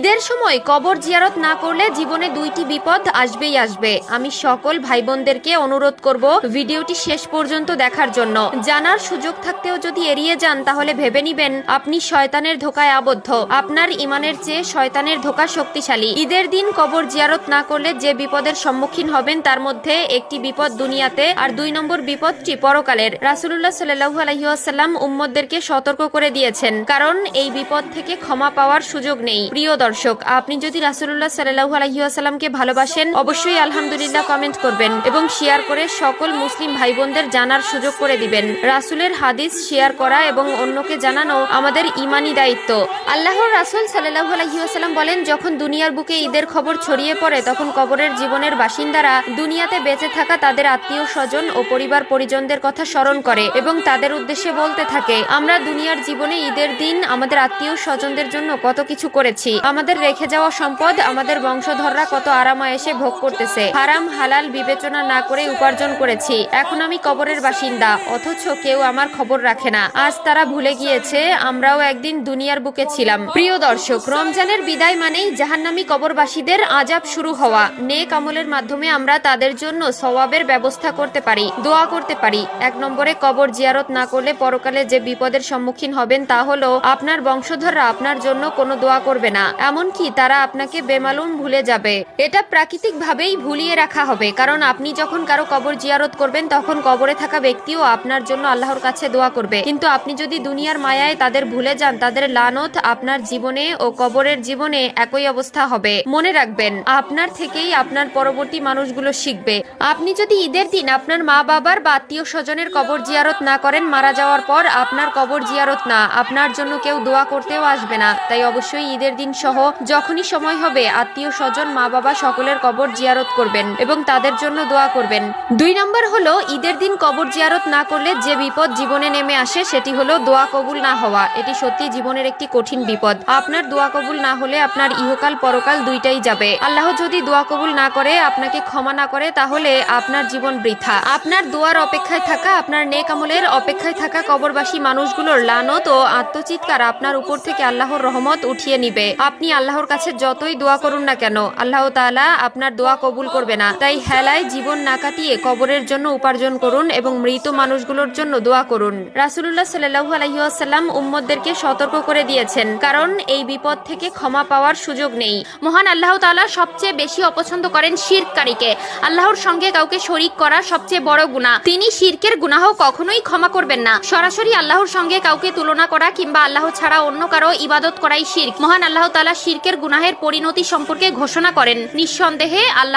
ঈদের সময় কবর জিয়ারত না করলে জীবনে দুইটি বিপদ আসবেই আসবে। আমি সকল ভাই বোনদেরকে অনুরোধ করব ভিডিওটি শেষ পর্যন্ত দেখার জন্য। জানার সুযোগ থাকতেও যদি এড়িয়ে যান তাহলে ভেবে নিবেন, আপনি শয়তানের ধোকায় আবদ্ধ। আপনার ইমানের চেয়ে শয়তানের ধোকা শক্তিশালী। ঈদের দিন কবর জিয়ারত না করলে যে বিপদের সম্মুখীন হবেন তার মধ্যে একটি বিপদ দুনিয়াতে আর দুই নম্বর বিপদটি পরকালের। রাসুল্লাহ সাল্লাহু আলহিহাসাল্লাম উম্মদদেরকে সতর্ক করে দিয়েছেন, কারণ এই বিপদ থেকে ক্ষমা পাওয়ার সুযোগ নেই। প্রিয় দর্শক, আপনি যদি রাসুল্লাহ সাল্লাহু আলহিহাসাল্লামকে ভালোবাসেন, অবশ্যই আলহামদুলিল্লাহ কমেন্ট করবেন এবং শেয়ার করে সকল মুসলিম ভাই বোনদের জানার সুযোগ করে দিবেন। রাসুলের হাদিস শেয়ার করা এবং অন্যকে জানানো আমাদের ইমানি দায়িত্ব। আল্লাহর রাসুল সাল্লাহু আলহিহাসাল্লাম বলেন, যখন দুনিয়ার বুকে ঈদের খবর ছড়িয়ে পড়ে, তখন কবরের জীবনের বাসিন্দারা দুনিয়াতে বেঁচে থাকা তাদের আত্মীয় স্বজন ও পরিবার পরিজনদের কথা স্মরণ করে এবং তাদের উদ্দেশ্যে বলতে থাকে, আমরা দুনিয়ার জীবনে ঈদের দিন আমাদের আত্মীয় স্বজনদের জন্য কত কিছু করেছি। আমাদের রেখে যাওয়া সম্পদ, আমাদের বংশধররা কত আরামায়েসে ভোগ করতেছে। হারাম, হালাল বিবেচনা না করে উপার্জন করেছি। এখন আমি কবরের বাসিন্দা, অথচ কেউ আমার খবর রাখে না। আজ তারা ভুলে গিয়েছে, আমরাও একদিন দুনিয়ার বুকে ছিলাম। প্রিয় দর্শক, রমজানের বিদায় মানেই জাহান্নামী কবরবাসীদের আজাব শুরু হওয়া। নেক আমলের মাধ্যমে আমরা তাদের জন্য সওয়াবের ব্যবস্থা করতে পারি, দোয়া করতে পারি। এক নম্বরে কবর জিয়ারত না করলে পরকালে যে বিপদের সম্মুখীন হবেন তা হলো, আপনার বংশধররা আপনার জন্য কোনো দোয়া করবে না। এমনকি তারা আপনাকে বেমালুম ভুলে যাবে। এটা প্রাকৃতিক ভাবেই ভুলিয়ে রাখা হবে, কারণ আপনি যখন কারও কবর জিয়ারত করবেন, তখন কবরে থাকা ব্যক্তিও আপনার জন্য আল্লাহর কাছে দোয়া করবে। কিন্তু আপনি যদি দুনিয়ার মায়ায় তাদের ভুলে যান, তাদের লানত আপনার জীবনে ও কবরের জীবনে একই অবস্থা হবে। মনে রাখবেন, আপনার থেকেই আপনার পরবর্তী মানুষগুলো শিখবে। আপনি যদি ঈদের দিন আপনার মা বাবার বা আত্মীয় স্বজনের কবর জিয়ারত না করেন, মারা যাওয়ার পর আপনার কবর জিয়ারত না। আপনার জন্য কেউ দোয়া করতেও আসবে না। তাই অবশ্যই ঈদের দিন সহ যখনই সময় হবে আত্মীয় স্বজন, মা বাবা সকলের কবর জিয়ারত করবেন এবং তাদের জন্য দোয়া করবেন। দুই নম্বর হলো, ঈদের দিন কবর জিয়ারত না করলে যে বিপদ জীবনে নেমে আসে সেটি হলো দোয়া কবুল না হওয়া। এটি সত্যি জীবনের একটি কঠিন বিপদ। আপনার দোয়া কবুল না হলে আপনার ইহকাল, পরকাল দুইটাই যাবে। আল্লাহ যদি দোয়া কবুল না করে, আপনাকে ক্ষমা না করে, তাহলে আপনার জীবন বৃথা। আপনার দোয়ার অপেক্ষায় থাকা, আপনার নেক আমলের অপেক্ষায় থাকা কবরবাসী মানুষগুলোর লানত ও আত্মচিৎকার আপনার উপর থেকে আল্লাহর রহমত উঠিয়ে নিবে। আপনি আল্লাহর কাছে যতই দোয়া করুন না কেন, আল্লাহ তাআলা আপনার দোয়া কবুল করবে না। তাই হেলায় জীবন না কাটিয়ে কবরের জন্য উপার্জন করুন এবং মৃত মানুষগুলোর জন্য দোয়া করুন। রাসুলুল্লাহ সাল্লাহু আলহিহাসাল্লাম উম্মদদেরকে সতর্ক করে দিয়েছেন, কারণ এই বিপদ থেকে ক্ষমা পাওয়ার সুযোগ নেই। মহান আল্লাহ তাআলা সবচেয়ে বেশি অপছন্দ করেন শিরকারীকে। আল্লাহর সঙ্গে কাউকে শরিক করা সবচেয়ে বড় গুনাহ। তিনি শিরকের গুনাহ কখনোই ক্ষমা করবেন না। সরাসরি আল্লাহর সঙ্গে কাউকে তুলনা করা কিংবা আল্লাহ ছাড়া অন্য কারও ইবাদত করাই শিরক। মহান আল্লাহ তাআলা শিরকের গুনাহের পরিণতি সম্পর্কে ঘোষণা করেন। নিঃসন্দেহে আল্লাহ